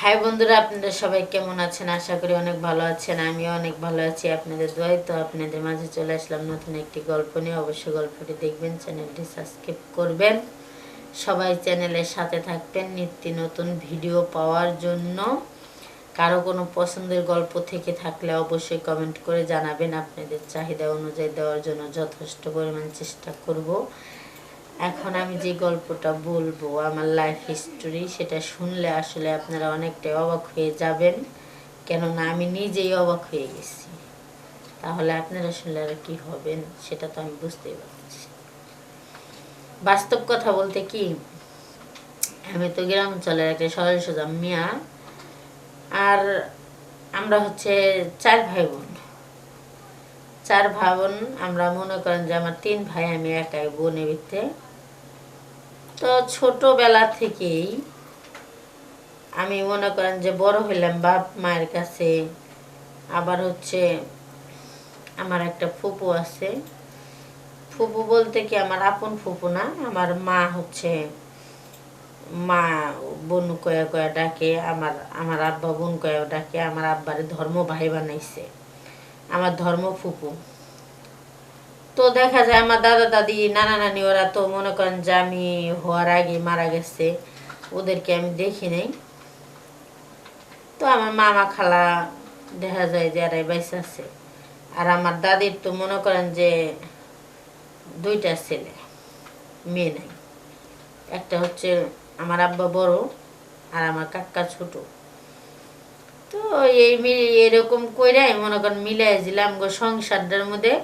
High বন্ধুরা, আপনারা সবাই কেমন আছেন? আশা করি অনেক ভালো আছেন, আমিও অনেক ভালো আছি। আপনাদের দোয়াই তো আপনাদের মাঝে চলে আসলাম নতুন একটি গল্প নিয়ে। অবশ্যই গল্পটি দেখবেন, চ্যানেলটি সাবস্ক্রাইব করবেন। সবাই চ্যানেলের সাথে থাকবেন নিত্য নতুন ভিডিও পাওয়ার জন্য। কারও কোনো পছন্দের গল্প থেকে থাকলে অবশ্যই কমেন্ট করে জানাবেন। আপনাদের চাহিদা অনুযায়ী দেওয়ার জন্য যথেষ্ট পরিমাণ চেষ্টা করব। এখন আমি যে গল্পটা বলব, আমার লাইফ হিস্টোরি সেটা শুনলে আসলে আপনারা অনেকটাই অবাক হয়ে যাবেন। কেননা আমি নিজেই অবাক হয়ে গেছি। তাহলে আপনারা শুনলে আর কি হবেন, সেটা তো আমি বুঝতেই পারছি। বাস্তব কথা বলতে কি? আমি তো গ্রাম অঞ্চলের একটা সরল সোজা মিয়া, আর আমরা হচ্ছে চার ভাই বোন চার ভাই বোন আমরা মনে করেন যে আমার তিন ভাই, আমি একাই বোনে ভিত্তে তো ছোটবেলা থেকেই আমি মনে করেন যে বড় হইলাম, বাপ মায়ের কাছে। আবার হচ্ছে আমার একটা ফুপু আছে। ফুপু বলতে কি আমার আপন ফুপু না, আমার মা হচ্ছে মা বোন কয়া কয়া ডাকে, আমার আমার আব্বা বোন কয়া ডাকে, আমার আব্বারে ধর্ম ভাই বানাইছে। আমার ধর্ম ফুপু। তো দেখা যায় আমার দাদা দাদি, নানা নানি ওরা তো মনে করেন যে আমি হওয়ার আগে মারা গেছে, ওদেরকে আমি দেখি নাই। তো আমার মামা খালা দেখা যায় যে এরাই বাইসে আছে। আর আমার দাদির তো মনে করেন যে দুইটা ছেলে, মেয়ে নাই। একটা হচ্ছে আমার আব্বা বড় আর আমার কাকা ছোট। তো এই মিল এরকম কইরাই মনে করেন মিলাই দিলাম গো সংসারটার মধ্যে।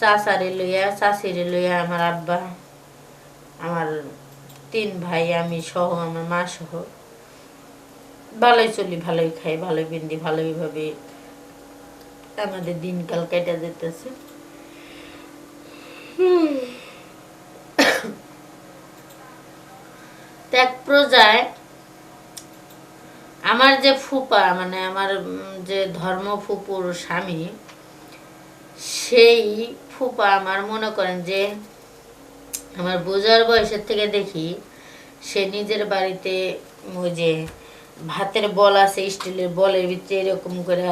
চাচারে লইয়া, চাচিরে লইয়া আমার আব্বা, আমার তিন ভাই, আমি সহ, আমার মা সহ, ভালোই চলি, ভালোই খাই, ভালোই পিন্দি, ভালোই ভাবে আমাদের দিনকাল কেটে যেতেছে। এক প্রজায়, আমার যে ফুপা মানে আমার যে ধর্ম ফুপুর স্বামী, সেই ফুপা আমার মনে করেন যে আমার বোঝার বয়সের থেকে দেখি সে নিজের বাড়িতে ওই যে ভাতের বল আছে, স্টিলের বলের ভিতরে এরকম করে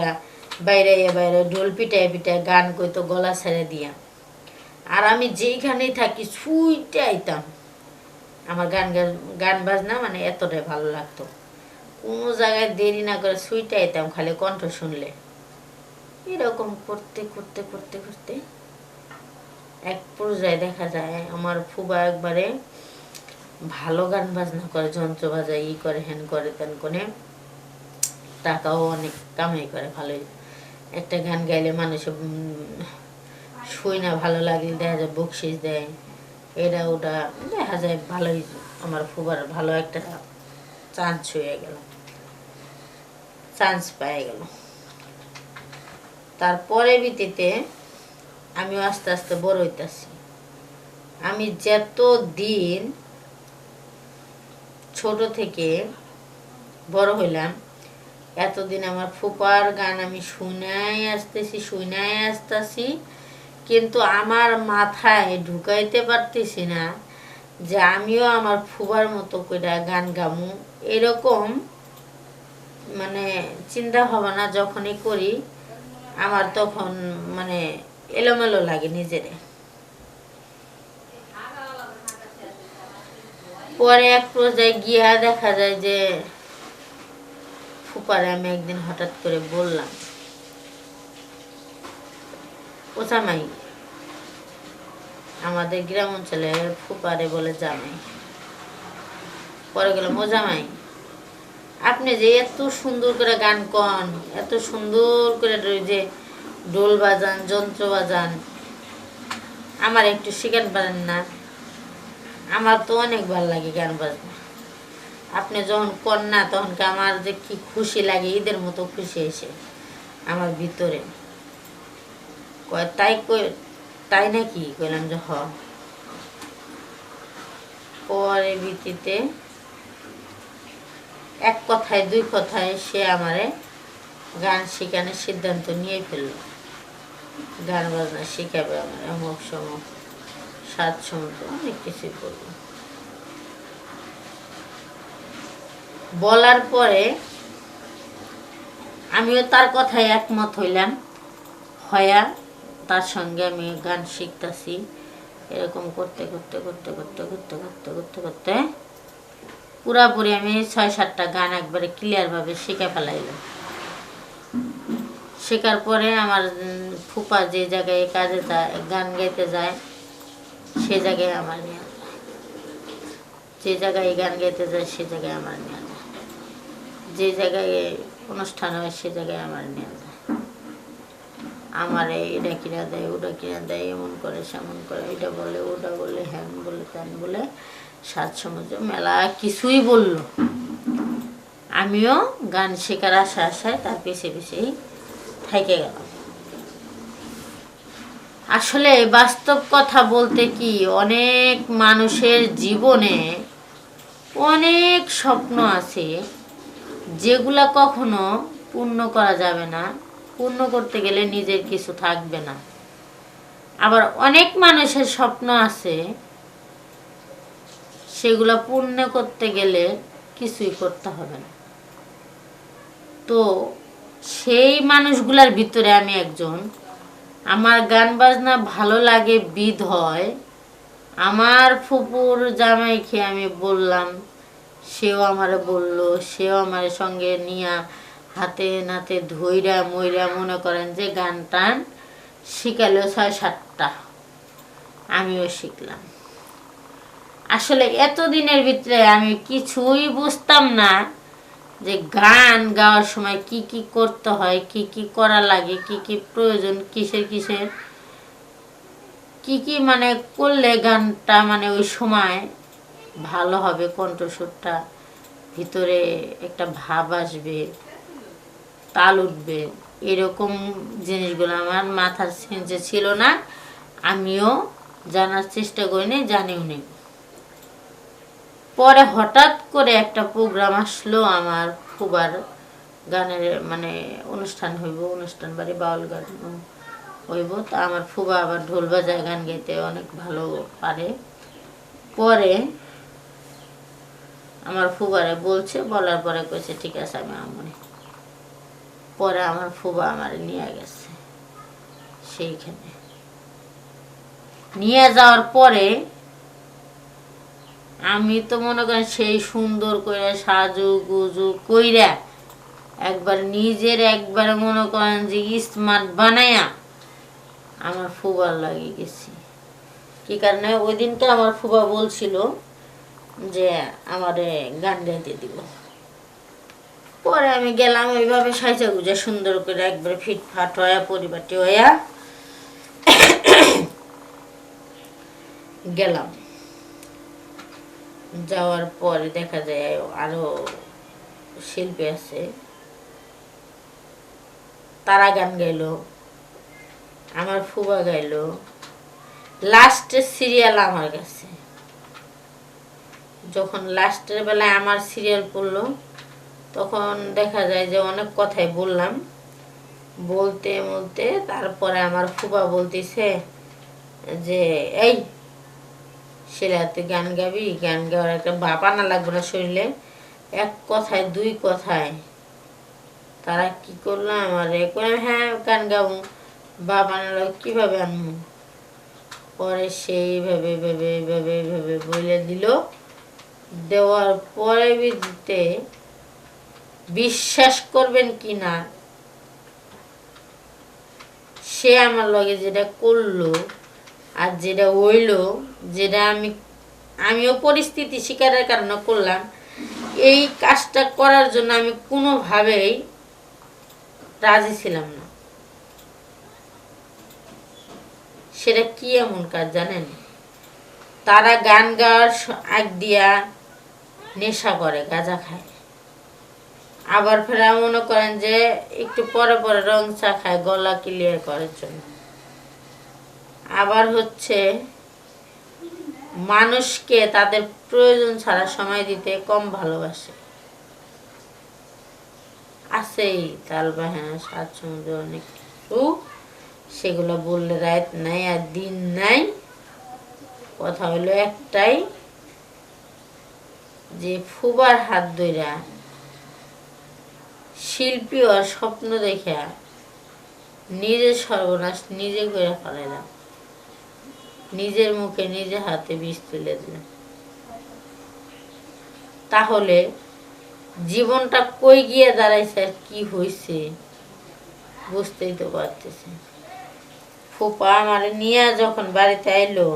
বাইরে বাইরে ঢোল পিটায় পিটায় গান করতো গলা ছেড়ে দিয়া। আর আমি যেইখানেই থাকি সুইটে আইতাম। আমার গান গান- গান বাজনা মানে এতটাই ভালো লাগতো। কোনো জায়গায় দেরি না করে সুইটে আইতাম খালি কণ্ঠ শুনলে। এরকম করতে করতে করতে করতে এক পর্যায়ে দেখা যায় আমার ফুবা একবারে ভালো গান বাজনা করে, যন্ত্র বাজায়, ই করে, হেন করে, তেন করে। টাকাও অনেক, কামাই করে, ভালোই। একটা গান গাইলে মানুষ শুই না, ভালো লাগলে দেখা যায় বকশিস দেয়। এটা, ওটা দেখা যায় ভালোই, আমার ফুবার ভালো একটা চান্স হয়ে গেল। চান্স পেয়ে গেল। তারপরে ভিত্তিতে আমিও আস্তে আস্তে বড় হইতাছি। আমি যত দিন ছোট থেকে বড় হইলাম, এতদিন আমার ফুপার গান আমি শুনাই আসতেছি শুনাই আসতেছি, কিন্তু আমার মাথায় ঢুকাইতে পারতেছি না যে আমিও আমার ফুবার মতো করে গান গামু। এরকম মানে চিন্তা ভাবনা যখনই করি, আমার তখন মানে এলোমেলো লাগে নিজেরে। পরে এক পর্যায়ে গিয়া দেখা যায় যে ফুপারে আমি একদিন হঠাৎ করে বললাম, ওসামাই, আমাদের গ্রাম অঞ্চলে ফুপারে বলে জামাই। পরে গেলাম ও জামাই আপনি যে এত সুন্দর করে গান কন, এত সুন্দর করে যে ডোল বাজান, যন্ত্র বাজান। আমার একটু শিখান পারেন না। আমার তো অনেক ভালো লাগে গান বাজনা। আপনি যখন কর না, তখন আমার যে কি খুশি লাগে, ঈদের মতো খুশি এসে আমার ভিতরে। কয়, তাই তাই নাকি? কইলাম যে, হ। ভিত্তিতে এক কথায়, দুই কথায় সে আমারে গান শেখানোর সিদ্ধান্ত নিয়ে ফেলল। গান বাজনা শেখাবে আমার অমুক সমুক, সাত সমুদ্র অনেক কিছুই করব। বলার পরে আমিও তার কথায় একমত হইলাম, হয়া তার সঙ্গে আমি গান শিখতাছি, এরকম করতে করতে করতে করতে করতে করতে করতে করতে পুরাপুরি আমি ছয় সাতটা গান একবারে ক্লিয়ারভাবে শিখে ফেলাইলাম। শেখার পরে আমার ফুপা যে জায়গায় কাজে যায় গান গাইতে যায়, সে জায়গায় আমার নিয়ে যে জায়গায় গান গাইতে যায়, সে জায়গায় আমার নিয়ে যায় যে জায়গায় অনুষ্ঠান হয়, সে জায়গায় আমার নিয়ে যায় আমার এটা কিনা দেয়, ওটা কিনা দেয়, এমন করে, সেমন করে, এটা বলে, ওটা বলে, হ্যান বলে, ত্যান বলে, সাত সমুদ্র মেলা, কিছুই বলল আমিও গান শেখার আশা আশায় তার পিছিয়ে পিছিয়েই থেকে গেল। আসলে বাস্তব কথা বলতে কি, অনেক মানুষের জীবনে অনেক স্বপ্ন আছে যেগুলা কখনো পূর্ণ করা যাবে না, পূর্ণ করতে গেলে নিজের কিছু থাকবে না। আবার অনেক মানুষের স্বপ্ন আছে সেগুলা পূর্ণ করতে গেলে কিছুই করতে হবে না। তো সেই মানুষগুলার ভিতরে আমি একজন। আমার গান বাজনা ভালো লাগে, বিধ হয়। আমার ফুপুর জামাইকে আমি বললাম, সেও আমারে বলল, সেও আমার সঙ্গে নিয়া হাতে নাতে ধইরা মইরা মনে করেন যে গান টান শিখালো ছয় সাতটা। আমিও শিখলাম। আসলে এতদিনের ভিতরে আমি কিছুই বুঝতাম না। যে গান গাওয়ার সময় কি কি করতে হয়, কি কি করা লাগে, কি কি প্রয়োজন, কিসের কিসের, কি কি মানে করলে গানটা মানে ওই সময় ভালো হবে, কণ্ঠস্বরটা ভিতরে একটা ভাব আসবে, তাল উঠবে, এরকম জিনিসগুলো আমার মাথার সেন্সে ছিল না। আমিও জানার চেষ্টা করিনি, জানিও নি। পরে হঠাৎ করে একটা প্রোগ্রাম আসলো আমার খুবার গানের মানে অনুষ্ঠান হইব, অনুষ্ঠান বাড়ি বাউল গান হইব। তা আমার ফুবা আবার ঢোল বাজায়, গান গাইতে অনেক ভালো পারে। পরে আমার ফুবারে বলছে, বলার পরে কইছে, ঠিক আছে, আমি আমনে পরে আমার ফুবা আমার নিয়ে গেছে সেইখানে। নিয়ে যাওয়ার পরে আমি তো মনে করেন সেই সুন্দর করে সাজু গুজু কইরা একবার নিজের একবার মনে করেন যে স্মার্ট বানায়া আমার ফুবার লাগিয়ে গেছি। কি কারণে? ওই দিনটা আমার ফুবা বলছিল যে আমারে গান গাইতে দিব। পরে আমি গেলাম ওইভাবে সাইজা গুজা সুন্দর করে একবার ফিটফাট হয়া পরিবারটি হইয়া গেলাম। যাওয়ার পরে দেখা যায় আরও শিল্পী আছে। তারা গান গাইলো, আমার ফুবা গাইলো। লাস্টের সিরিয়াল আমার কাছে। যখন লাস্টের বেলায় আমার সিরিয়াল পড়ল, তখন দেখা যায় যে অনেক কথাই বললাম। বলতে বলতে তারপরে আমার ফুবা বলতেছে যে, এই সেরা তুই গান গাবি, গান গাওয়ার একটা বাপ আনা লাগবে না শরীরে। এক কথায়, দুই কথায়। তারা কি করল আমার? করলাম হ্যাঁ গান গাবো। বাপ আনালো, কীভাবে আনব? পরে সেইভাবে ভেবে ভেবে ভেবে বলে দিল, দেওয়ার পরে দিতে বিশ্বাস করবেন কি না? সে আমার লগে যেটা করল আর যেটা হইল, যেটা আমি, আমিও পরিস্থিতি শিকারের কারণে করলাম, এই কাজটা করার জন্য আমি কোনোভাবেই রাজি ছিলাম না। সেটা কি এমন কাজ জানেন? তারা গান গাওয়ার আগ দিয়া নেশা করে, গাঁজা খায়। আবার ফেরা মনে করেন যে একটু পরে পরে রং চা খায়, গলা ক্লিয়ার করার জন্য। আবার হচ্ছে মানুষকে তাদের প্রয়োজন ছাড়া সময় দিতে কম ভালোবাসে। আছেই তাল বাহানা, সাত সমুদ্র, অনেক কিছু। সেগুলো বললে রাত নাই আর দিন নাই। কথা হলো একটাই, যে ফুবার হাত ধইরা শিল্পী আর স্বপ্ন দেখে নিজের সর্বনাশ নিজে করে ফেলাইলাম। নিজের মুখে নিজে হাতে বিষ তুলে দিলাম তাহলে জীবনটা কই গিয়ে দাঁড়াইছে আর কি হয়েছে বুঝতেই তো পারতেছে। ফুপা আমার নিয়ে যখন বাড়িতে আইলো,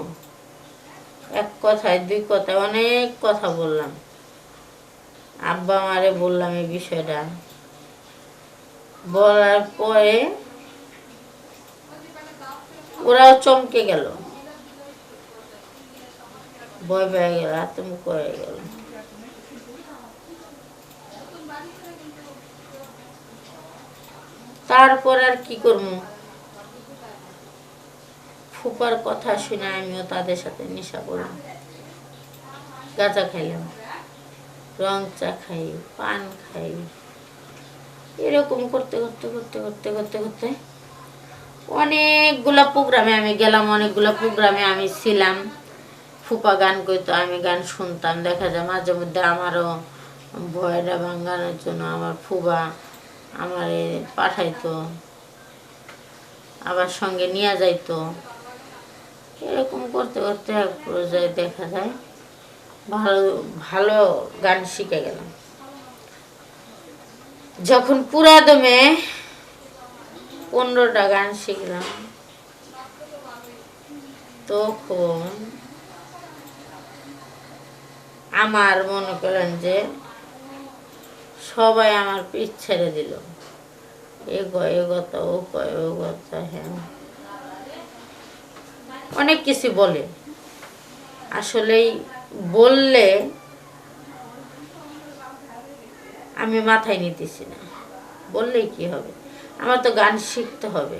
এক কথায়, দুই কথায় অনেক কথা বললাম। আব্বা আমারে বললাম এই বিষয়টা। বলার পরে ওরাও চমকে গেল। ভয় পেয়ে গেল আতঙ্ক হয়ে গেল তারপর আর কি করব? ফুপার কথা শুনে আমিও তাদের সাথে নেশা করলাম। গাঁজা খাইলাম। রং চা খাই, পান খাই। এরকম করতে করতে করতে করতে করতে করতে অনেকগুলা প্রোগ্রামে আমি গেলাম, অনেকগুলা প্রোগ্রামে আমি ছিলাম। ফুপা গান করতো আমি গান শুনতাম। দেখা যায় মাঝে মধ্যে আমারও ভয়টা ভাঙানোর জন্য আমার ফুবা আমারে পাঠাইতো, আবার সঙ্গে নিয়ে যাইতো। এরকম করতে করতে এক পর্যায়ে দেখা যায় ভালো ভালো গান শিখে গেলাম। যখন পুরা দমে পনেরোটা গান শিখলাম, তখন আমার মনে করেন যে সবাই আমার পিছ ছেড়ে দিল। এ গয় এ ও কয় ও হ্যাঁ। অনেক কিছু বলে। আসলেই বললে আমি মাথায় নিতেছি না। বললেই কি হবে? আমার তো গান শিখতে হবে।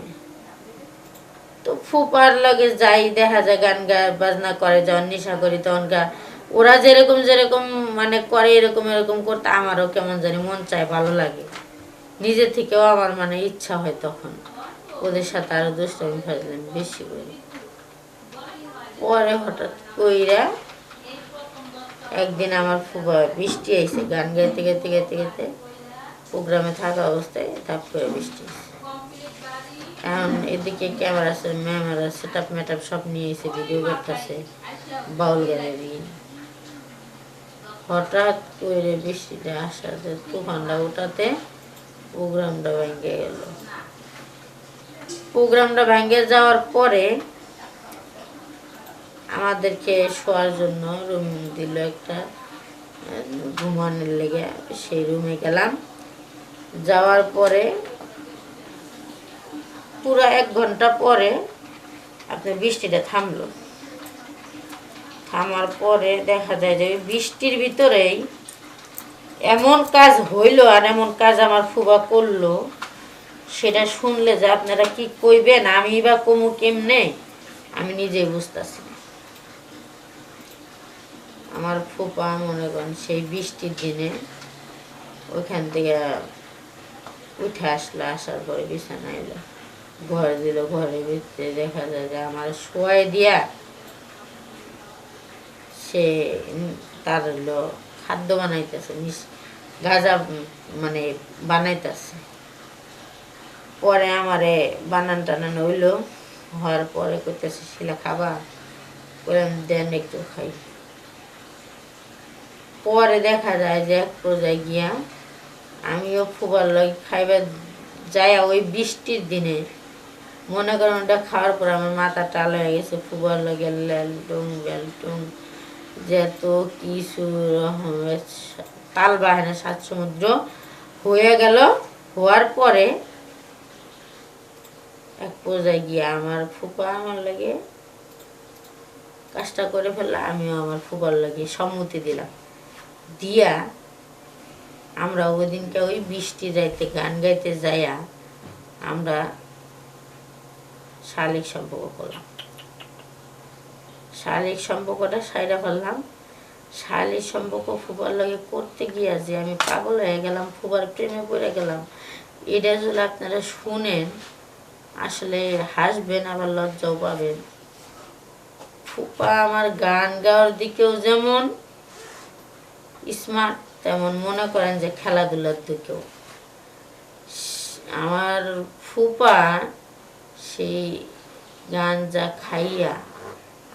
তো ফুপার লগে যাই, দেখা যায় গান গায়, বাজনা করে, যখন নেশা করি তখন গা ওরা যেরকম যেরকম মানে করে, এরকম এরকম করতে আমারও কেমন জানি মন চায়, ভালো লাগে। নিজে থেকেও আমার মানে ইচ্ছা হয় তখন। ওদের সাথে আরও দুষ্টামি ফাজলাম বেশি করি। পরে হঠাৎ কইরা একদিন আমার ফুবা বৃষ্টি আইছে, গান গাইতে গাইতে গাইতে গাইতে প্রোগ্রামে থাকা অবস্থায় ধাপ করে বৃষ্টি। এখন এদিকে ক্যামেরা আছে ম্যামেরা সেট আপ ম্যাটআপ সব নিয়ে এসে ভিডিও করতেছে, বাউল গ্যালারি হঠাৎ করে বৃষ্টিটা আসাতে তুফানটা ওঠাতে প্রোগ্রামটা ভেঙে গেল। প্রোগ্রামটা ভেঙে যাওয়ার পরে আমাদেরকে শোয়ার জন্য রুম দিল একটা, ঘুমানোর লেগে সেই রুমে গেলাম। যাওয়ার পরে পুরো এক ঘণ্টা পরে আপনার বৃষ্টিটা থামলো। থামার পরে দেখা যায় যে বৃষ্টির ভিতরেই এমন কাজ হইল আর এমন কাজ আমার ফুবা করল, সেটা শুনলে যে আপনারা কি কইবেন? আমি বা কমু কেমনে? আমি নিজেই বুঝতেছি আমার ফুপা মনে করেন সেই বৃষ্টির দিনে ওইখান থেকে উঠে আসলো, আসার পরে বিছানা এলো, ঘর দিল, ঘরের ভিতরে দেখা যায় যে আমার শোয়াই দিয়া সে তার হলো খাদ্য বানাইতেছে মিস গাজা মানে বানাইতেছে। পরে আমারে বানান টানান হইল, হওয়ার পরে করতেছে শিলা, খাবা? বললাম দেন, একটু খাই। পরে দেখা যায় যে এক পর্যায়ে গিয়া আমিও ফুবার লগে খাইবার যাইয়া ওই বৃষ্টির দিনে মনে করেন ওটা খাওয়ার পর আমার মাথা টাল হয়ে গেছে, ফুবার লগে ল্যালটুং বেলটুং যেত কিছু রকমের তাল বাহানে সাত সমুদ্র হয়ে গেল। হওয়ার পরে এক পর্যায়ে গিয়ে আমার ফুপা আমার লাগে কাজটা করে ফেললাম আমিও আমার ফুপার লাগে সম্মতি দিলাম। দিয়া আমরা ওই দিনকে ওই বৃষ্টি যাইতে, গান গাইতে যাইয়া আমরা শালিক সম্পর্ক করলাম। শালিক সম্পর্কটা সাইডা ফেললাম। শালিক সম্পর্ক ফুবার লাগে করতে গিয়া যে আমি পাগল হয়ে গেলাম ফুবার প্রেমে পড়ে গেলাম, এটা যদি আপনারা শুনেন, আসলে হাসবেন, আবার লজ্জাও পাবেন। ফুপা আমার গান গাওয়ার দিকেও যেমন স্মার্ট তেমন মনে করেন যে খেলাধুলার দিকেও। আমার ফুপা সেই গান যা খাইয়া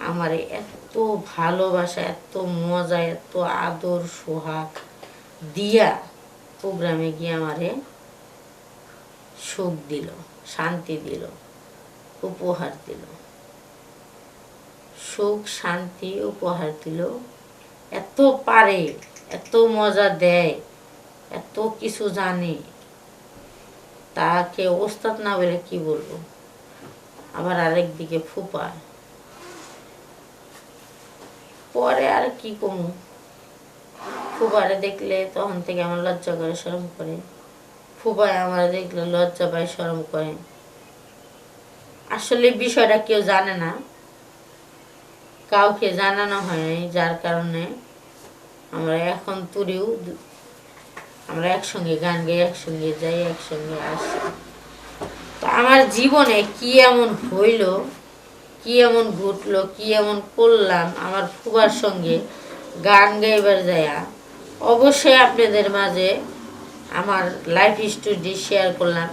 আমার এত ভালোবাসা, এত মজা, এত আদর, সোহাগ দিয়া প্রোগ্রামে গিয়ে আমারে সুখ দিল, শান্তি দিল, উপহার দিল। সুখ, শান্তি, উপহার দিল। এত পারে, এত মজা দেয়, এত কিছু জানে। তাকে ওস্তাদ না বলে কি বলব? আবার আরেক দিকে ফুপা পরে আর কি কমু ফুপারে দেখলে তখন থেকে আমার লজ্জা করে, শরম করে। ফুপায় আমার দেখলে লজ্জা পায়, শরম করে। আসলে বিষয়টা কেউ জানে না। কাউকে জানানো হয়নি, যার কারণে আমরা এখন তুরিও আমরা একসঙ্গে গান গাই, একসঙ্গে যাই, একসঙ্গে আসি। তো আমার জীবনে কি এমন হইল কি এমন ঘটলো, কি এমন করলাম আমার ফুবার সঙ্গে গান গাইবার যায়া। অবশ্যই আপনাদের মাঝে আমার লাইফ স্টোরি শেয়ার করলাম।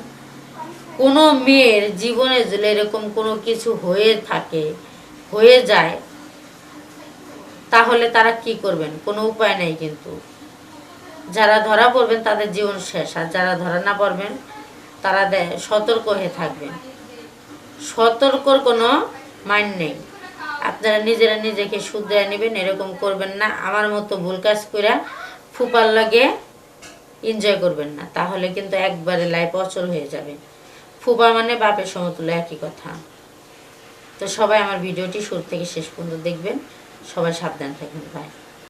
কোনো মেয়ের জীবনে যদি এরকম কোনো কিছু হয়ে থাকে, হয়ে যায়, তাহলে তারা কি করবেন? কোনো উপায় নেই কিন্তু। যারা ধরা পড়বেন, তাদের জীবন শেষ। আর যারা ধরা না পড়বেন, তারা সতর্ক হয়ে থাকবেন। সতর্কর কোনো মাইন নেই। আপনারা নিজেরা নিজেকে শুধরে নেবেন, এরকম করবেন না। আমার মতো ভুল কাজ করে ফুপার লাগে এনজয় করবেন না, তাহলে কিন্তু একবারে লাইফ অচল হয়ে যাবে। ফুপা মানে বাপের সমতুল্য, একই কথা। তো সবাই আমার ভিডিওটি শুরু থেকে শেষ পর্যন্ত দেখবেন। সবাই সাবধান থাকবেন। ভাই